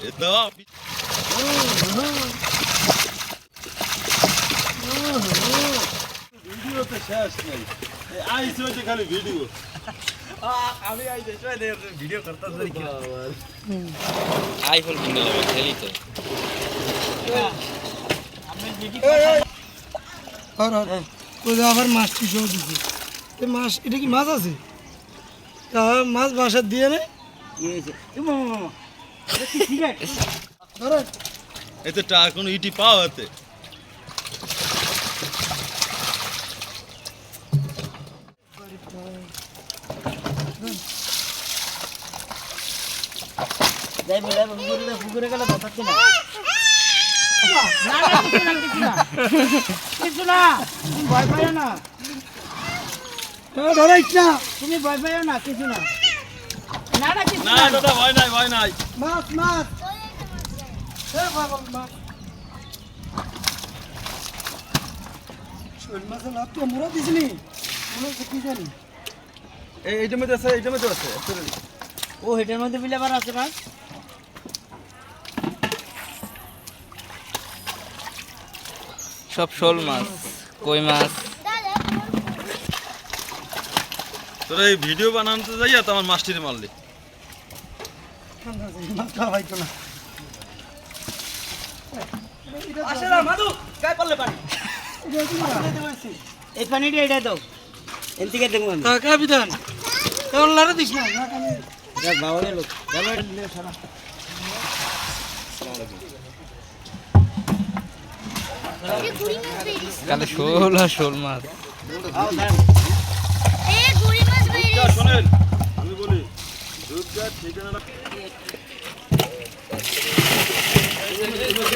এ তো ভিডিও তো শেষ নাই আইস হইতে খালি ভিডিও আমি আই দেশ ভিডিও করতাম আইফোন কিনে নেবে খেলি তো। আর আর ওই যে আবার মাছ পিছাও দিছে মাছ এটা কি মাছ আছে? তা মাছ বাসা দিয়ে নে। ধরেন এতে টাকা কোনো ইটি পাও পুকুরে গেলে না না না কিছু না? কিছু না কিছু না তুমি ভয় পাইও না। ধরাইছ না। তুমি ভয় পাইও না কিছু না। না দাদা ভয় নাই ভয় নাই। মাছ মাছ। এ বাবা মাছ শোল মাছের লাভ তো মোরা দিছিনি কি জানি এই এইটার মধ্যে আছে এইটার মধ্যে আছে ও হেটের মধ্যে বিলে আবার আছে মাছ? সব শোল মাছ কই মাছ? তোরা এই ভিডিও বানাতে যাইয়া তো আমার মাস্টারে মারলি। এই পানিটা এটা দাও। এর দেখব বিধান কেমন লারে দিস না। বাবা সারা কালে শোল আর শোল মাছ শোনেন আমি বলি দুধটা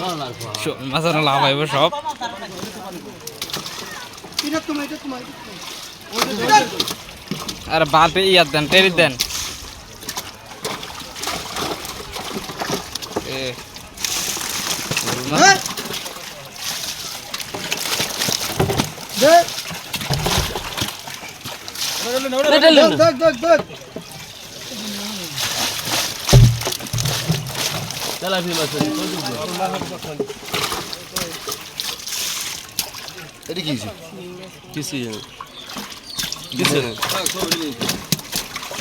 লন মাছ লাভ আইব সব। আর বাপে ইয়ার দেন টেরি দেন। এ শোল মাছ। হ্যাঁ দে দেখ দেখ দেখ দেখ।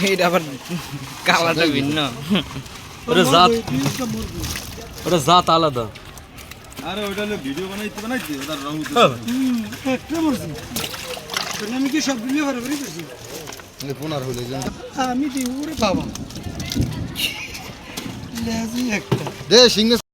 এইটা আবার কালারটা ভিন্ন। ওরে জাত এটা ওটা জাত আলাদা। আরে হলো ভিডিও বানাইতে বানাইতে ওটার রং একটা মুরগি তাহলে আমি কি সব ভিডিও বরাবরই করছি আমি দিই ওরে বাবা। লেজি একটা দে সিংহে